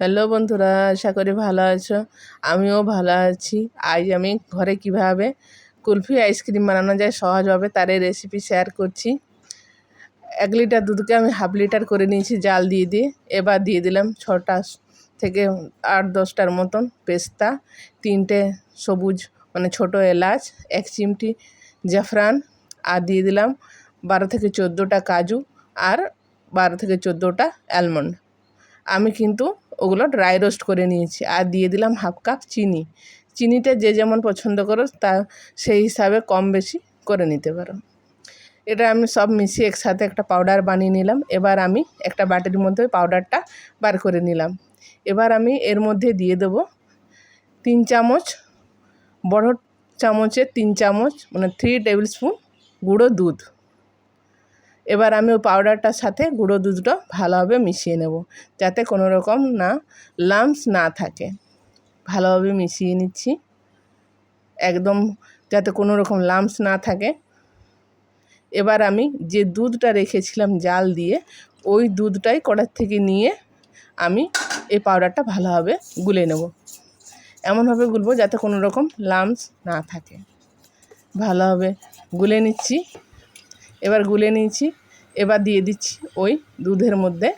Hello বন্ধুরা, আশা করি ভালো আছো। আমিও ভালো আছি। আজ আমি ঘরে কীভাবে কুলফি আইসক্রিম বানানো যায় সহজভাবে তার এই রেসিপি শেয়ার করছি। এক লিটার দুধকে আমি হাফ লিটার করে নিয়েছি জাল দিয়ে দিয়ে। এবার দিয়ে দিলাম ছটা থেকে আট দশটার মতন পেস্তা, তিনটে সবুজ মানে ছোট এলাচ, এক চিমটি জাফরান, আর দিয়ে দিলাম বারো থেকে চোদ্দোটা কাজু আর বারো থেকে চোদ্দোটা অ্যালমন্ড আমি কিন্তু ওগুলো ড্রাই রোস্ট করে নিয়েছি। আর দিয়ে দিলাম হাফ কাপ চিনি। চিনিটা যে যেমন পছন্দ করো, তা সেই হিসাবে কম বেশি করে নিতে পারো। এটা আমি সব মিশিয়ে একসাথে একটা পাউডার বানিয়ে নিলাম। এবার আমি একটা বাটির মধ্যে পাউডারটা বার করে নিলাম। এবার আমি এর মধ্যে দিয়ে দেবো তিন চামচ, বড় চামচের তিন চামচ মানে থ্রি টেবিল স্পুন গুঁড়ো দুধ। এবার আমি ওই পাউডারটার সাথে গুঁড়ো দুধটা ভালোভাবে মিশিয়ে নেব, যাতে কোনো রকম না লামস না থাকে। ভালোভাবে মিশিয়ে নিচ্ছি। একদম যাতে কোনো রকম লামস না থাকে। এবার আমি যে দুধটা রেখেছিলাম জাল দিয়ে, ওই দুধটাই কড়ার থেকে নিয়ে আমি এই পাউডারটা ভালোভাবে গুলে নেব। এমনভাবে গুলবো যাতে কোনো রকম লামস না থাকে। ভালোভাবে গুলে নিচ্ছি। এবার গুলে নিয়েছি। এবার দিয়ে দিচ্ছি ওই দুধের মধ্যে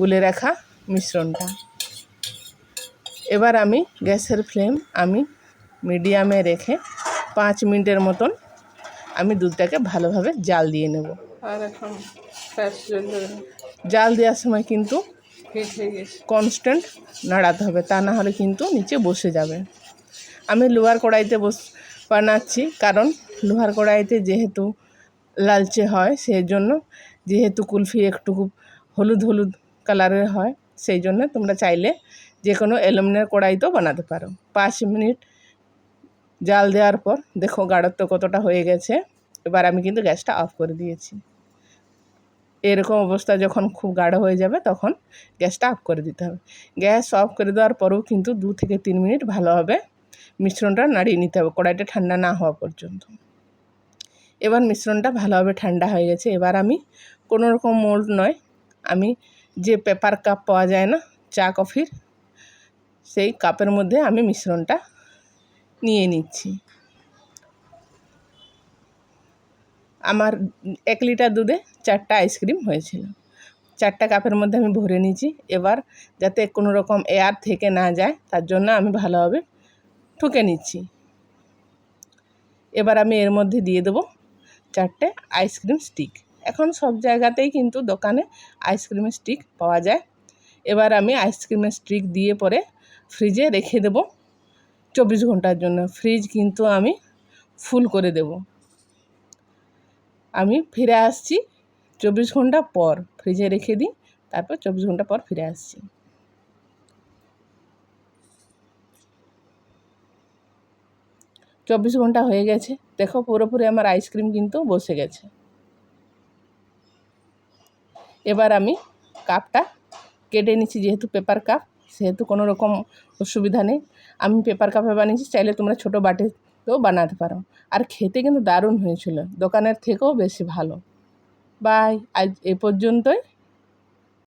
গুলে রাখা মিশ্রণটা। এবার আমি গ্যাসের ফ্লেম আমি মিডিয়ামে রেখে পাঁচ মিনিটের মতন আমি দুধটাকে ভালোভাবে জাল দিয়ে নেব। আর এখন জাল দেওয়ার সময় কিন্তু কনস্ট্যান্ট নাড়াতে হবে তা না হলে কিন্তু নিচে বসে যাবে। আমি লোহার কড়াইতে বস বানাচ্ছি কারণ লোহার কড়াইতে যেহেতু লালচে হয় সেই জন্য যেহেতু কুলফি একটু হলুদ হলুদ কালারের হয় সেই জন্য তোমরা চাইলে যে কোনো অ্যালুমিনিয়াম কড়াইতেও বানাতে পারো। পাঁচ মিনিট জাল দেওয়ার পর দেখো গাঢ়ত্ব কতটা হয়ে গেছে। এবার আমি কিন্তু গ্যাসটা অফ করে দিয়েছি। এরকম অবস্থা যখন খুব গাঢ় হয়ে যাবে তখন গ্যাসটা অফ করে দিতে হবে। গ্যাস অফ করে দেওয়ার পরেও কিন্তু দু থেকে তিন মিনিট ভালোভাবে মিশ্রণটা নাড়িয়ে নিতে হবে, কড়াইটা ঠান্ডা না হওয়া পর্যন্ত। এবার মিশ্রণটা ভালোভাবে ঠান্ডা হয়ে গেছে। এবার আমি কোনো রকম মোল্ড নয়। আমি যে পেপার কাপ পাওয়া যায় না, চা, কফির, সেই কাপের মধ্যে আমি মিশ্রণটা নিয়ে নিচ্ছি। আমার এক লিটার দুধে চারটা আইসক্রিম হয়েছিল। চারটা কাপের মধ্যে আমি ভরে নিয়েছি। এবার যাতে কোনো রকম এয়ার থেকে না যায়, তার জন্য আমি ভালোভাবে ঠুকে নিচ্ছি। এবার আমি এর মধ্যে দিয়ে দেবো চারটে আইসক্রিম স্টিক। এখন সব জায়গাতেই কিন্তু দোকানে আইসক্রিমের স্টিক পাওয়া যায়। এবার আমি আইসক্রিমের স্টিক দিয়ে পরে ফ্রিজে রেখে দেব। চব্বিশ ঘণ্টার জন্য। ফ্রিজ কিন্তু আমি ফুল করে দেব। আমি ফিরে আসছি চব্বিশ ঘণ্টা পর। ফ্রিজে রেখে দিই, তারপর চব্বিশ ঘণ্টা পর ফিরে আসছি। চব্বিশ ঘণ্টা হয়ে গেছে। দেখো পুরোপুরি আমার আইসক্রিম কিন্তু বসে গেছে। এবার আমি কাপটা কেটে নিচ্ছি, যেহেতু পেপার কাপ সেহেতু কোনো রকম অসুবিধা নেই। আমি পেপার কাপে বানিয়েছি, চাইলে তোমরা ছোটো বাটিতেও বানাতে পারো। আর খেতে কিন্তু দারুণ হয়েছিল, দোকানের থেকেও বেশি ভালো। বাই আজ এ পর্যন্তই।